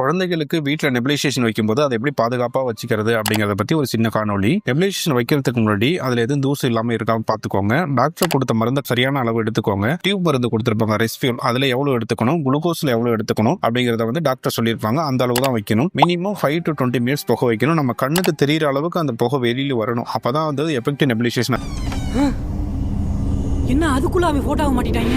குழந்தைகளுக்கு வீட்டில் நெபிலைசேஷன் வைக்கும்போது அதை எப்படி பாதுகாப்பாக வச்சுக்கிறது அப்படிங்கிறத பற்றி ஒரு சின்ன காணொலி நெபிலைசேஷன் வைக்கிறதுக்கு முன்னாடி அதில் எதுவும் தூசு இல்லாமல் இருக்காமல் பார்த்துக்கோங்க டாக்டர் கொடுத்த மருந்தை சரியான அளவு எடுத்துக்கோங்க. டியூப் மருந்து கொடுத்துருப்பாங்க ரெஸ்பியூல் அதில் எவ்வளோ எடுத்துக்கணும்? குளுக்கோஸில் எவ்வளோ எடுத்துக்கணும்? அப்படிங்கிறத வந்து டாக்டர் சொல்லியிருப்பாங்க. அந்த அளவு தான் வைக்கணும். Minimum five to twenty minutes புகை வைக்கணும். நம்ம கண்ணுக்கு தெரியிற அளவுக்கு அந்த புகை வெளியில் வரணும். அப்போ தான் வந்து எஃபெக்டிவ் நெபிலைசேஷன் என்ன அதுக்குள்ள அவன் போட்டோவை மாட்டிட்டாங்க?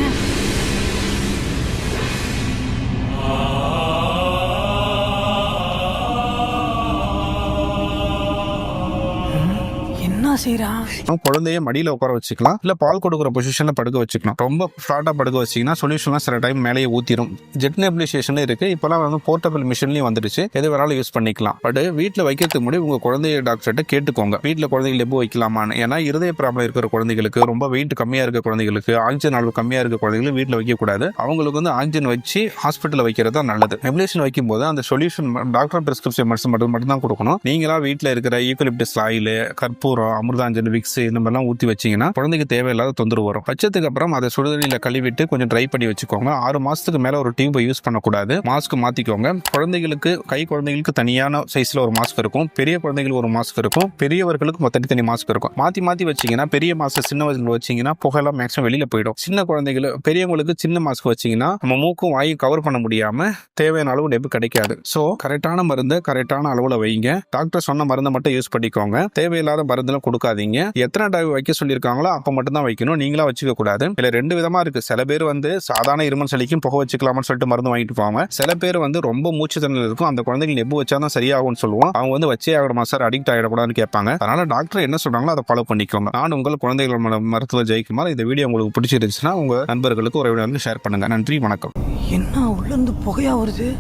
செய்யறான் குழந்தைய மடியில உட்கார வச்சுக்கலாம். இல்ல பால் கொடுக்குற பொசிஷன்ல படுக்க வச்சுக்கலாம். ரொம்ப ஃபிளாட்டா படுக்க வச்சிங்கன்னா சொல்யூஷன்லாம் சில டைம் மேலேயே ஊத்திரும். ஜெட் நெபிலைசேஷன் இருக்கு. இப்பெல்லாம் வந்து போர்ட்டபிள் மிஷின்லயும் வந்துடுச்சு. எது வேணாலும் யூஸ் பண்ணிக்கலாம். பட் வீட்டில் வைக்கிறதுக்கு முன்னாடி உங்க குழந்தைய டாக்டர்கிட்ட கேட்டுக்கோங்க. வீட்டில் குழந்தைகள் எப்போ வைக்கலாமான்னு. ஏன்னா இருதய ப்ராப்ளம் இருக்கிற குழந்தைகளுக்கு ரொம்ப வெயிட் கம்மியா இருக்க குழந்தைகளுக்கு ஆக்சிஜன் அளவு கம்மியா இருக்க குழந்தைகளுக்கு வீட்டில் வைக்கக்கூடாது அவங்களுக்கு வந்து ஆக்சிஜன் வச்சு ஹாஸ்பிட்டலில் வைக்கிறது தான் நல்லது. நெபிலேஷன் வைக்கும்போது அந்த சொல்யூஷன் டாக்டர் பிரிஸ்கிரிப்ஷன் மெடிசன் மட்டும் மட்டும் தான் கொடுக்கணும். நீங்களா வீட்டில் இருக்கிற ஈக்குலிப்டஸ் ஆயில் கற்பூரம் அமிர்தாஞ்சன் விக்ஸ் இந்த மாதிரிலாம் ஊற்றி வச்சீங்கன்னா குழந்தைக்கு தேவையில்லாத தொந்தரவு வரும். வச்சதுக்கு அப்புறம் அதை சுடுதண்ணியில் கழுவிட்டு கொஞ்சம் ட்ரை பண்ணி வச்சுக்கோங்க. ஆறு மாதத்துக்கு மேலே ஒரு டியூப்பை யூஸ் பண்ணக்கூடாது. மாஸ்க் மாற்றிக்கோங்க குழந்தைகளுக்கு கை குழந்தைகளுக்கு தனியான சைஸில் ஒரு மாஸ்க் இருக்கும். பெரிய குழந்தைகளுக்கு ஒரு மாஸ்க் இருக்கும். பெரியவர்களுக்கு தனித்தனி மாஸ்க் இருக்கும். மாற்றி மாற்றி வச்சீங்கன்னா பெரிய மாஸ்க் சின்ன வயசுல வச்சீங்கன்னா புகையெல்லாம் மேக்ஸிமம் வெளியில் போயிடும். சின்ன குழந்தைகள் பெரியவங்களுக்கு சின்ன மாஸ்க் வச்சீங்கன்னா நம்ம மூக்கும் வாயும் கவர் பண்ண முடியாம தேவையான அளவு நெப்பு கிடைக்காது. ஸோ கரெக்டான மருந்தை கரெக்டான அளவில் வைங்க. டாக்டர் சொன்ன மருந்தை மட்டும் யூஸ் பண்ணிக்கோங்க. தேவையில்லாத மருந்தெல்லாம் கொடுக்காதீங்க. எத்தனை டைம் வைக்க சொல்லியிருக்காங்களோ அப்போ மட்டும் தான் வைக்கணும். நீங்களா வச்சுக்க கூடாது. இதுல ரெண்டு விதமா இருக்கு. சில பேர் வந்து சாதாரண இருமல் சளிக்கும் புகை வச்சுக்கலாம்னு சொல்லிட்டு மருந்து வாங்கிட்டு போவாங்க. சில பேர் வந்து ரொம்ப மூச்சு திணறல் இருக்கும். அந்த குழந்தைகள் நெப்பு வச்சா தான் சரியாகும்னு சொல்லுவோம். அவங்க வந்து வச்சே ஆகணுமா சார்? அடிக்ட் ஆகிடக்கூடாதுன்னு கேட்பாங்க. அதனால டாக்டர் என்ன சொல்றாங்களோ அதை ஃபாலோ பண்ணிக்கோங்க. நான் உங்கள் குழந்தைகள் ம- மருத்துவர் ஜெயிக்குமார் இந்த வீடியோ உங்களுக்கு பிடிச்சிருந்துச்சுன்னா உங்க நண்பர்களுக்கு உறவினர்களுக்கு ஷேர் பண்ணுங்க. நன்றி வணக்கம். என்ன உள்ள இருந்து புகையா வருது?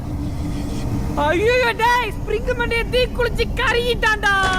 ஐயோ டேய் ஸ்ப்ரிங் மண்டே தீ குளிச்சு கருகிட்டான்டா.